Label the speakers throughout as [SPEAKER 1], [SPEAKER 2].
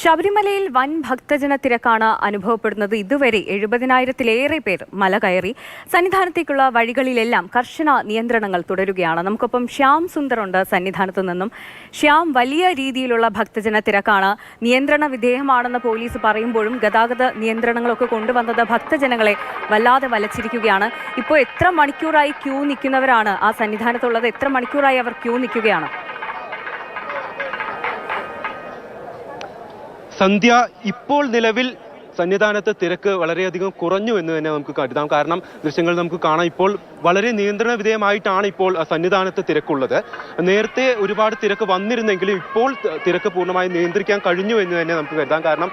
[SPEAKER 1] ശബരിമലയിൽ വൻ ഭക്തജന തിരക്കാണ് അനുഭവപ്പെടുന്നത്. ഇതുവരെ എഴുപതിനായിരത്തിലേറെ പേർ മല കയറി. സന്നിധാനത്തേക്കുള്ള വഴികളിലെല്ലാം കർശന നിയന്ത്രണങ്ങൾ തുടരുകയാണ്. നമുക്കൊപ്പം ശ്യാം സുന്ദർ ഉണ്ട് സന്നിധാനത്തു നിന്നും. ശ്യാം വലിയ രീതിയിലുള്ള ഭക്തജന തിരക്കാണ്. നിയന്ത്രണ വിധേയമാണെന്ന് പോലീസ് പറയുമ്പോഴും ഗതാഗത നിയന്ത്രണങ്ങളൊക്കെ കൊണ്ടുവന്നത് ഭക്തജനങ്ങളെ വല്ലാതെ വലച്ചിരിക്കുകയാണ്. ഇപ്പോൾ എത്ര മണിക്കൂറായി ക്യൂ നിൽക്കുന്നവരാണ് ആ സന്നിധാനത്തുള്ളത്? എത്ര മണിക്കൂറായി അവർ ക്യൂ നിൽക്കുകയാണ്?
[SPEAKER 2] സന്ധ്യ ഇപ്പോൾ നിലവിൽ സന്നിധാനത്ത് തിരക്ക് വളരെയധികം കുറഞ്ഞു എന്ന് തന്നെ നമുക്ക് കരുതാം. കാരണം ദൃശ്യങ്ങൾ നമുക്ക് കാണാം. ഇപ്പോൾ വളരെ നിയന്ത്രണ വിധേയമായിട്ടാണ് ഇപ്പോൾ സന്നിധാനത്ത് തിരക്കുള്ളത്. നേരത്തെ ഒരുപാട് തിരക്ക് വന്നിരുന്നെങ്കിലും ഇപ്പോൾ തിരക്ക് പൂർണമായി നിയന്ത്രിക്കാൻ കഴിഞ്ഞു എന്ന് തന്നെ നമുക്ക് കരുതാം. കാരണം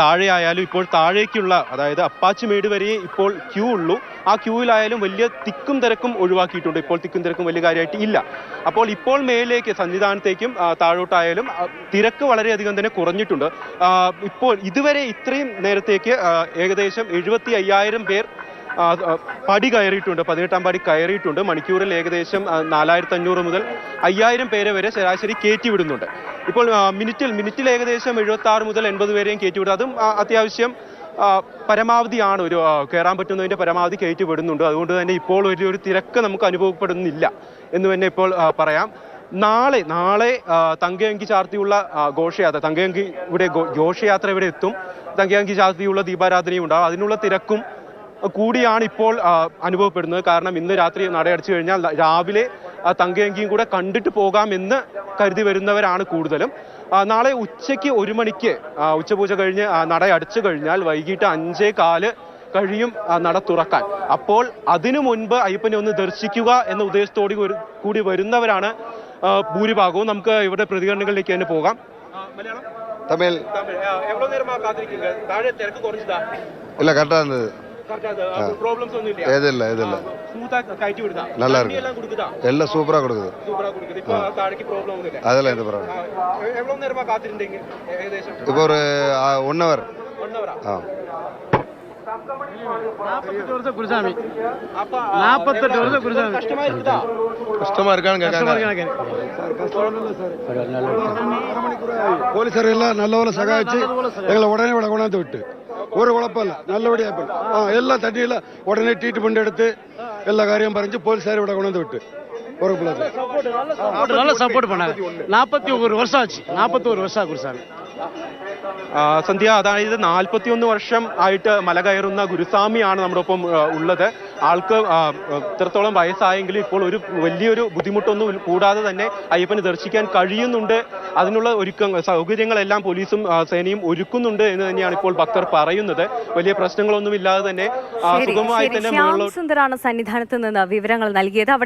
[SPEAKER 2] താഴെയായാലും ഇപ്പോൾ താഴേക്കുള്ള അതായത് അപ്പാച്ചിമേട് വരെ ഇപ്പോൾ ക്യൂ ഉള്ളൂ. ആ ക്യൂവിലായാലും വലിയ തിക്കും തിരക്കും ഒഴിവാക്കിയിട്ടുണ്ട്. ഇപ്പോൾ തിക്കും തിരക്കും വലിയ കാര്യമായിട്ട് ഇല്ല. അപ്പോൾ ഇപ്പോൾ മേലേക്ക് സന്നിധാനത്തേക്കും താഴോട്ടായാലും തിരക്ക് വളരെയധികം തന്നെ കുറഞ്ഞിട്ടുണ്ട്. ഇപ്പോൾ ഇതുവരെ ഇത്രയും നേരത്തേക്ക് ഏകദേശം എഴുപത്തി അയ്യായിരം പേർ പടി കയറിയിട്ടുണ്ട്. പതിനെട്ടാം പടി കയറിയിട്ടുണ്ട്. മണിക്കൂറിൽ ഏകദേശം നാലായിരത്തി അഞ്ഞൂറ് മുതൽ അയ്യായിരം പേരെ വരെ ശരാശരി കയറ്റി വിടുന്നുണ്ട്. ഇപ്പോൾ മിനിറ്റിൽ മിനിറ്റിൽ ഏകദേശം എഴുപത്തി ആറ് മുതൽ എൺപത് പേരെയും കയറ്റി വിടും അതും അത്യാവശ്യം പരമാവധിയാണ് ഒരു കയറാൻ പറ്റുന്നതിന്റെ പരമാവധി കയറ്റി വിടുന്നുണ്ട്. അതുകൊണ്ട് തന്നെ ഇപ്പോൾ ഒരു ഒരു തിരക്ക് നമുക്ക് അനുഭവപ്പെടുന്നില്ല എന്ന് തന്നെ ഇപ്പോൾ പറയാം. നാളെ നാളെ തങ്കയങ്കി ചാർത്തിയുള്ള ഘോഷയാത്ര തങ്കയങ്കി ഇവിടെ ഘോഷയാത്ര ഇവിടെ എത്തും. തങ്കയങ്കി ചാർത്തിയുള്ള ദീപാരാധനയും ഉണ്ടാവും അതിനുള്ള തിരക്കും കൂടിയാണ് ഇപ്പോൾ അനുഭവപ്പെടുന്നത്. കാരണം ഇന്ന് രാത്രി നടയടച്ചു കഴിഞ്ഞാൽ രാവിലെ തങ്കയങ്കിയും കൂടെ കണ്ടിട്ട് പോകാമെന്ന് കരുതി വരുന്നവരാണ് കൂടുതലും. നാളെ ഉച്ചയ്ക്ക് ഒരു മണിക്ക് ഉച്ചപൂജ കഴിഞ്ഞ് നട അടച്ചു കഴിഞ്ഞാൽ വൈകിട്ട് അഞ്ചേ കാൽ കഴിയും നട തുറക്കാൻ. അപ്പോൾ അതിനു മുൻപ് അയ്യപ്പനെ ഒന്ന് ദർശിക്കുക എന്ന ഉദ്ദേശത്തോടു കൂടി- വരുന്നവരാണ് ഭൂരിഭാഗവും നമുക്ക് ഇവിടെ പ്രതികരണങ്ങളിലേക്ക് തന്നെ പോകാം. തമിഴ്. ഇല്ല കട്ടാകുന്നത്. ഏതില്ല ഏതില്ല.
[SPEAKER 3] நல்லா இருக்கு எல்லாம் சூப்பரா கொடுக்குது அதெல்லாம் எந்த
[SPEAKER 2] ப்ராப்ளம்
[SPEAKER 3] இப்போ ஒரு ஒன்
[SPEAKER 4] நாற்பத்தெட்டு வருஷம்
[SPEAKER 2] கஷ்டமா இருக்குதா?
[SPEAKER 3] கஷ்டமா இருக்கான்னு
[SPEAKER 5] போலீசார் எல்லாம் நல்லவரை எங்களை உடனே விட கொண்டாந்து விட்டு. ஒரு குழப்பம் இல்லை. நல்லபடியா ஆ எல்லாம் தண்ணியில் உடனே ட்ரீட்மெண்ட் எடுத்து எல்லா காரியம் பறிஞ்சு போலீஸார் விட கொண்டாந்து விட்டு. ஒரு
[SPEAKER 4] சப்போர்ட் பண்ணாங்க. நாற்பத்தி ஒரு வருஷம் ஆச்சு. நாற்பத்தி ஒரு வருஷம் குருசாமி
[SPEAKER 2] സന്ധ്യ അതായത് നാൽപ്പത്തിയൊന്ന് വർഷം ആയിട്ട് മല കയറുന്ന ഗുരുസ്വാമിയാണ് നമ്മുടെ ഒപ്പം ഉള്ളത്. ആൾക്ക് ഇത്രത്തോളം വയസ്സായെങ്കിലും ഇപ്പോൾ ഒരു വലിയൊരു ബുദ്ധിമുട്ടൊന്നും കൂടാതെ തന്നെ അയ്യപ്പനെ ദർശിക്കാൻ കഴിയുന്നുണ്ട്. അതിനുള്ള ഒരുക്ക സൗകര്യങ്ങളെല്ലാം പോലീസും സേനയും ഒരുക്കുന്നുണ്ട് എന്ന് തന്നെയാണ് ഇപ്പോൾ ഭക്തർ പറയുന്നത്. വലിയ പ്രശ്നങ്ങളൊന്നും ഇല്ലാതെ തന്നെ സുഗമമായി തന്നെ
[SPEAKER 1] സന്നിധാനത്ത് നിന്ന് വിവരങ്ങൾ നൽകിയത്. അവിടെ